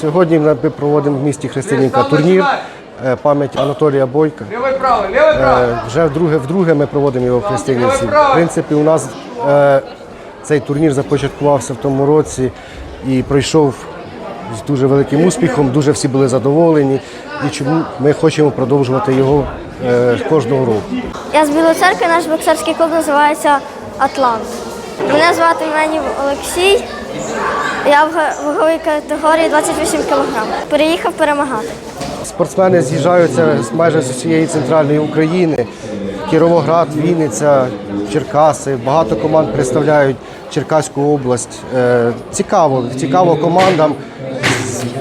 Сьогодні ми проводимо в місті Христинівка турнір е, пам'ять Анатолія Бойка. Левый правый, левый правый. Е, Вже вдруге, вдруге ми проводимо його в Христинівці. В принципі, у нас е, цей турнір започаткувався в тому році і пройшов з дуже великим успіхом. Дуже всі були задоволені. І чому ми хочемо продовжувати його е, кожного року. Я з Білої церкви, наш боксерський клуб називається Атлант. Мене звати Менів Олексій. Я в ваговій категорії 28 кг. Переїхав перемагати. Спортсмени з'їжджаються майже з усієї центральної України. Кіровоград, Вінниця, Черкаси. Багато команд представляють Черкаську область. Е, Цікаво, цікаво командам.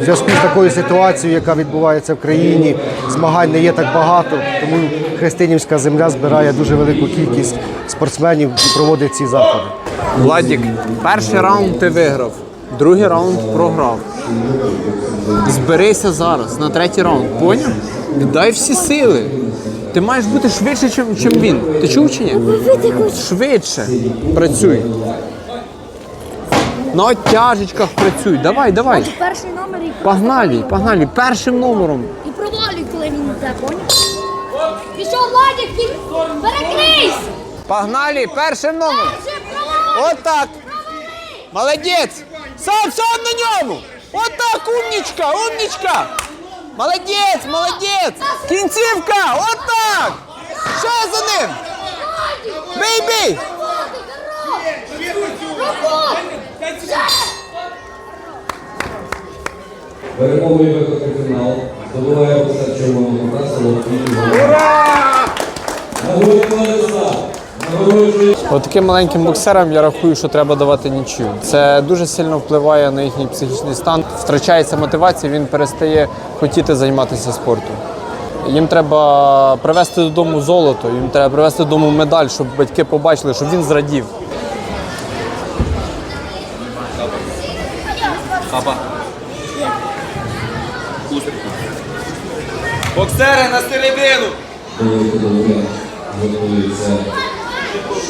В зв'язку з такою ситуацією, яка відбувається в країні, змагань не є так багато, тому Христинівська земля збирає дуже велику кількість спортсменів і проводить ці заходи. Владік, перший раунд ти виграв, другий раунд програв. Зберися зараз на третій раунд, поняв? Віддай всі сили. Ти маєш бути швидше, ніж він. Ти чув чи ні? Швидше працюй. На оттяжечках працюй. Давай, давай. Перший номер і, Погнали, погнали. Першим номером. і провалюй, коли він йде, поняв? Пішов Владик, він перекрийся! Погнали, першим номером. Вже провалюй! Отак. Молодець! Сам, сам на ньому! Отак, умнічка, умнічка! Молодець, молодець! Кінцівка! Отак! Ще за ним! Бий, бий! Перемогою виход у фінал здобуває боксер червоного кута Солодкий Ура! Нагородний Владислав. Нагороджує От таким маленьким боксерам я рахую, що треба давати нічию. Це дуже сильно впливає на їхній психічний стан. Втрачається мотивація, він перестає хотіти займатися спортом. Їм треба привезти додому золото, їм треба привезти додому медаль, щоб батьки побачили, щоб він зрадів. Боксери на середину.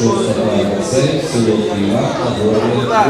до виходу готується шоста пара боксерів Солодкий Іван та Горний Влад.